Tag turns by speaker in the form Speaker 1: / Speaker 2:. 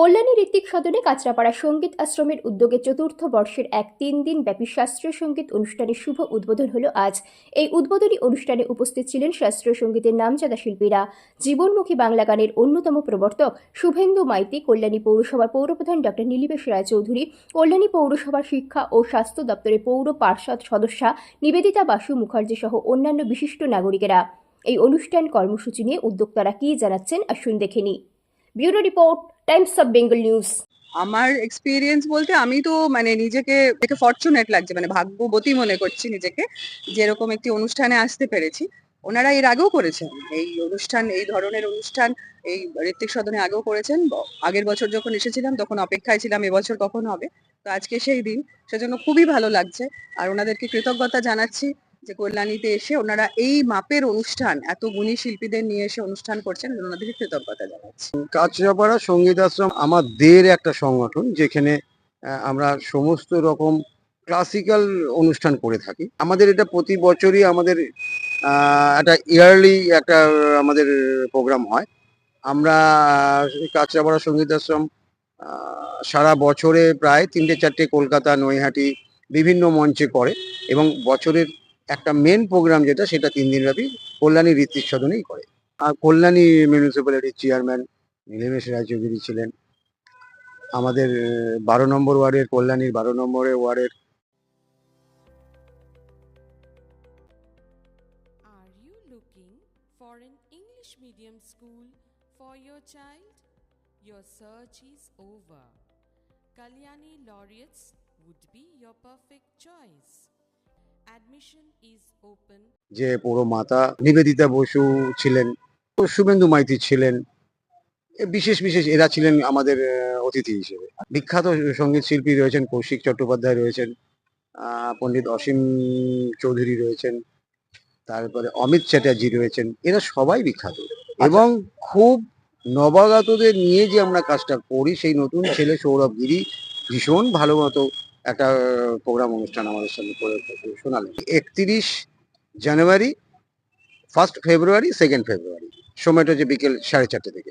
Speaker 1: কল্যাণী ঋত্বিক সদনে কাঁচরাপাড়া সংগীত আশ্রমের উদ্যোগে চতুর্থ বর্ষের এক তিন দিন ব্যাপী শাস্ত্রীয় সংগীত অনুষ্ঠানের শুভ উদ্বোধন হলো আজ। এই উদ্বোধনী অনুষ্ঠানে উপস্থিত ছিলেন শাস্ত্রীয় সঙ্গীতের নামজাদা শিল্পীরা। জীবনমুখী বাংলা গানের অন্যতম প্রবর্তক শুভেন্দু মাইতি, কল্যাণী পৌরসভার পৌরপ্রধান ডক্টর নীলিবেশ রায়চৌধুরী, কল্যাণী পৌরসভার শিক্ষা ও স্বাস্থ্য দপ্তরের পৌর পার্ষদ সদস্যা নিবেদিতা বাসু মুখার্জি সহ অন্যান্য বিশিষ্ট নাগরিকেরা। এই অনুষ্ঠান কর্মসূচি নিয়ে উদ্যোক্তারা কী জানাচ্ছেন আসুন দেখে নি bureau report Times of Bengal news
Speaker 2: আমার এক্সপিরিয়েন্স বলতে আমি তো মানে নিজেকে দেখে ফর্চুনেট লাগছে মানে ভাগ্যবতী মনে করছি নিজেকে যে এরকম একটি অনুষ্ঠানে আসতে পেরেছি। ওনারা এর আগেও করেছেন, এই অনুষ্ঠান, এই ধরনের অনুষ্ঠান, এই ঋত্বিক সদনে আগেও করেছেন। আগের বছর যখন এসেছিলাম, তখন অপেক্ষায় ছিলাম, এবছর কখন হবে? তো আজকে সেই দিন, সেজন্য খুবই ভালো লাগছে। আর ওনাদেরকে কৃতজ্ঞতা জানাচ্ছি। যে কল্যাণীতে এসে ওনারা এই মাপের অনুষ্ঠান, এত গুণী শিল্পীদের নিয়ে এসে অনুষ্ঠান করছেন, ওনাদেরকে কৃতজ্ঞতা জানাচ্ছি।
Speaker 3: কাছড়াপাড়া সংগীত আশ্রম আমাদের একটা সংগঠন, যেখানে আমরা সমস্ত রকম ক্লাসিক্যাল অনুষ্ঠান করে থাকি। আমাদের এটা প্রতি বছরই আমাদের একটা ইয়ারলি একটা, আমাদের প্রোগ্রাম হয়। আমরা কাছড়াপাড়া সংগীত আশ্রম সারা বছরে প্রায় তিনটে চারটে কলকাতা, নৈহাটি, বিভিন্ন মঞ্চে করে এবং বছরের একটা মেন প্রোগ্রাম যেটা, সেটা তিন দিন ব্যাপী কল্যাণী ঋতির সদনেই করে আর কল্যাণী মিউনিসিপ্যালিটির চেয়ারম্যান নীলমেশ রায়চৌধুরী ছিলেন আমাদের বারো নম্বর ওয়ার্ডের, কল্যাণীর বারো নম্বরের ওয়ার্ডের
Speaker 4: Your search is over. Kalyani Laureates would be your perfect choice.
Speaker 3: যে পৌর মাতা নিবেদিতা বসু ছিলেন শুভেন্দু মাইতি ছিলেন বিশেষ বিশেষ এরা ছিলেন আমাদের অতিথি হিসেবে। বিখ্যাত সংগীত শিল্পী রয়েছেন কৌশিক চট্টোপাধ্যায় রয়েছেন পণ্ডিত অসীম চৌধুরী রয়েছেন, তারপরে অমিত চ্যাটার্জি রয়েছেন, এরা সবাই বিখ্যাত। এবং খুব নবাগতদের নিয়ে যে আমরা কাজটা করি, সেই নতুন ছেলে সৌরভ গিরি ভীষণ ভালো মতো একটা প্রোগ্রাম অনুষ্ঠান আমাদের সামনে করে শোনালেন। একত্রিশ January first February second February সময়টা হচ্ছে বিকেল সাড়ে চারটে থেকে।